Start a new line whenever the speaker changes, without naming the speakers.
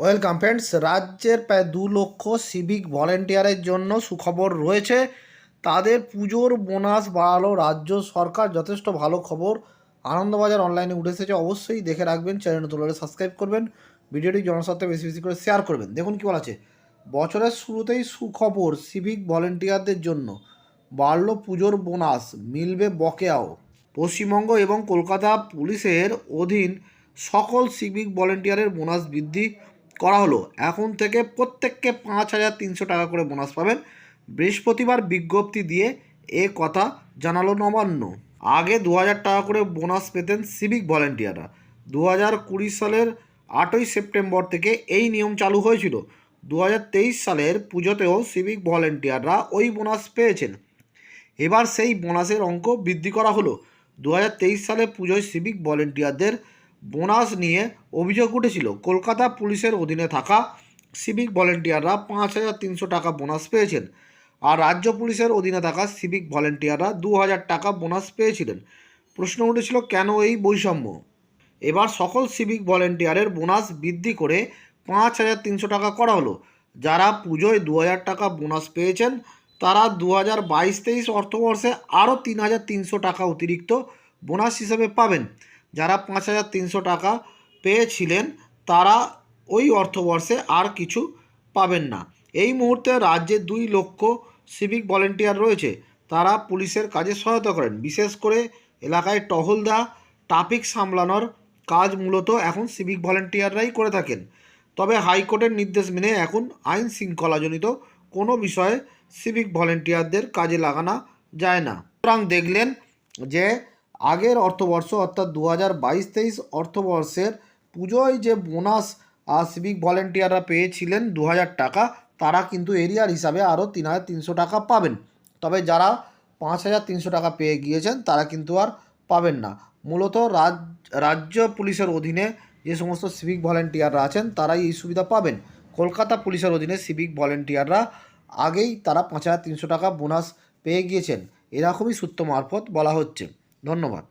Welcome friends, রাজ্যের প্রায় দু লক্ষ সিভিক ভলেন্টিয়ারের জন্য সুখবর রয়েছে। তাদের পুজোর বোনাস বাড়ালো রাজ্য সরকার, যথেষ্ট ভালো খবর। আনন্দবাজার অনলাইনে উঠে এসেছে, অবশ্যই দেখে রাখবেন চ্যানেল হলে সাবস্ক্রাইব করবেন। ভিডিওটি জনস্বার্থে বেশি বেশি করে শেয়ার করবেন। দেখুন কী বলা আছে, বছরের শুরুতেই সুখবর সিভিক ভলেন্টিয়ারদের জন্য বাড়লো পুজোর বোনাস, মিলবে বকেয়াও। পশ্চিমবঙ্গ এবং কলকাতা পুলিশের অধীন সকল সিভিক ভলেন্টিয়ারের বোনাস বৃদ্ধি করা হলো। এখন থেকে প্রত্যেককে পাঁচ হাজার তিনশো টাকা করে বোনাস পাবেন। বৃহস্পতিবার বিজ্ঞপ্তি দিয়ে এ কথা জানালো নবান্ন। আগে দু হাজার টাকা করে বোনাস পেতেন সিভিক ভলেন্টিয়াররা। দু কুড়ি সালের আটই সেপ্টেম্বর থেকে এই নিয়ম চালু হয়েছিল। দু হাজার তেইশ সালের পুজোতেও সিভিক ভলেন্টিয়াররা ওই বোনাস পেয়েছেন। এবার সেই বোনাসের অঙ্ক বৃদ্ধি করা হলো। দু হাজার তেইশ সালে পুজোয় সিভিক ভলেন্টিয়ারদের বোনাস নিয়ে অভিযোগ উঠেছিল। কলকাতা পুলিশের অধীনে থাকা সিভিক ভলেন্টিয়াররা পাঁচ হাজার তিনশো টাকা বোনাস পেয়েছেন আর রাজ্য পুলিশের অধীনে থাকা সিভিক ভলেন্টিয়াররা দু হাজার টাকা বোনাস পেয়েছিলেন। প্রশ্ন উঠেছিল, কেন এই বৈষম্য? এবার সকল সিভিক ভলেন্টিয়ারের বোনাস বৃদ্ধি করে পাঁচ হাজার তিনশো টাকা করা হলো। যারা পুজোয় দু হাজার টাকা বোনাস পেয়েছেন, তারা দু হাজার বাইশ তেইশ অর্থবর্ষে আরও তিন হাজার তিনশো টাকা অতিরিক্ত বোনাস হিসেবে পাবেন। যারা পাঁচ হাজার তিনশো টাকা পেয়েছিলেন, তারা ওই অর্থবর্ষে আর কিছু পাবেন না। এই মুহূর্তে রাজ্যে দুই লক্ষ সিভিক ভলেন্টিয়ার রয়েছে। তারা পুলিশের কাজে সহায়তা করেন। বিশেষ করে এলাকায় টহল দেওয়া ট্রাফিক সামলানোর কাজ মূলত এখন সিভিক ভলেন্টিয়াররাই করে থাকেন। তবে হাইকোর্টের নির্দেশ মেনে এখন আইন শৃঙ্খলাজনিত কোনো বিষয়ে সিভিক ভলেন্টিয়ারদের কাজে লাগানো যায় না। সুতরাং দেখলেন যে আগের অর্থবর্ষ অর্থাৎ দু হাজার বাইশ তেইশ অর্থবর্ষের পুজোয় যে বোনাস সিভিক ভলেন্টিয়াররা পেয়েছিলেন দু হাজার টাকা, তারা কিন্তু এরিয়ার হিসাবে আরও তিন হাজার তিনশো টাকা পাবেন। তবে যারা পাঁচ হাজার তিনশো টাকা পেয়ে গিয়েছেন, তারা কিন্তু আর পাবেন না। মূলত রাজ, রাজ্য পুলিশের অধীনে যে সমস্ত সিভিক ভলেন্টিয়াররা আছেন, তারাই এই সুবিধা পাবেন। কলকাতা পুলিশের অধীনে সিভিক ভলেন্টিয়াররা আগেই তারা পাঁচ হাজার তিনশো টাকা বোনাস পেয়ে গিয়েছেন। এরকমই সূত্র মারফত বলা হচ্ছে। ধন্যবাদ।